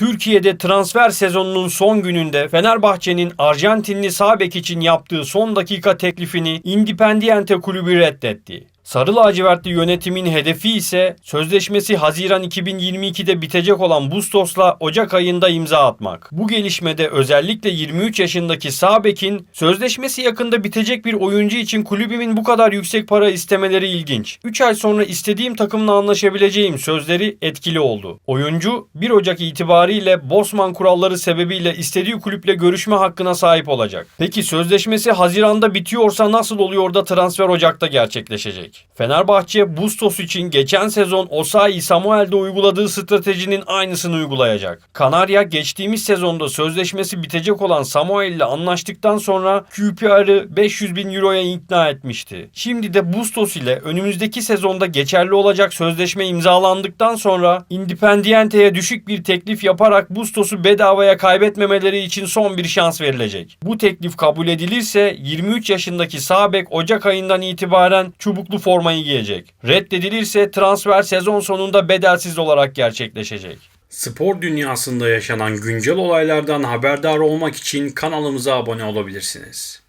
Türkiye'de transfer sezonunun son gününde Fenerbahçe'nin Arjantinli sağ bek için yaptığı son dakika teklifini Independiente kulübü reddetti. Sarı lacivertli yönetimin hedefi ise sözleşmesi Haziran 2022'de bitecek olan Bustos'la Ocak ayında imza atmak. Bu gelişmede özellikle 23 yaşındaki sağ bekin sözleşmesi yakında bitecek bir oyuncu için kulübümün bu kadar yüksek para istemeleri ilginç. 3 ay sonra istediğim takımla anlaşabileceğim sözleri etkili oldu. Oyuncu 1 Ocak itibariyle Bosman kuralları sebebiyle istediği kulüple görüşme hakkına sahip olacak. Peki sözleşmesi Haziran'da bitiyorsa nasıl oluyor da transfer Ocak'ta gerçekleşecek? Fenerbahçe Bustos için geçen sezon Osayi Samuel'de uyguladığı stratejinin aynısını uygulayacak. Kanarya geçtiğimiz sezonda sözleşmesi bitecek olan Samuel ile anlaştıktan sonra QPR'ı 500 bin euroya ikna etmişti. Şimdi de Bustos ile önümüzdeki sezonda geçerli olacak sözleşme imzalandıktan sonra Independiente'ye düşük bir teklif yaparak Bustos'u bedavaya kaybetmemeleri için son bir şans verilecek. Bu teklif kabul edilirse 23 yaşındaki sağ bek Ocak ayından itibaren çubuklu formayı giyecek. Reddedilirse transfer sezon sonunda bedelsiz olarak gerçekleşecek. Spor dünyasında yaşanan güncel olaylardan haberdar olmak için kanalımıza abone olabilirsiniz.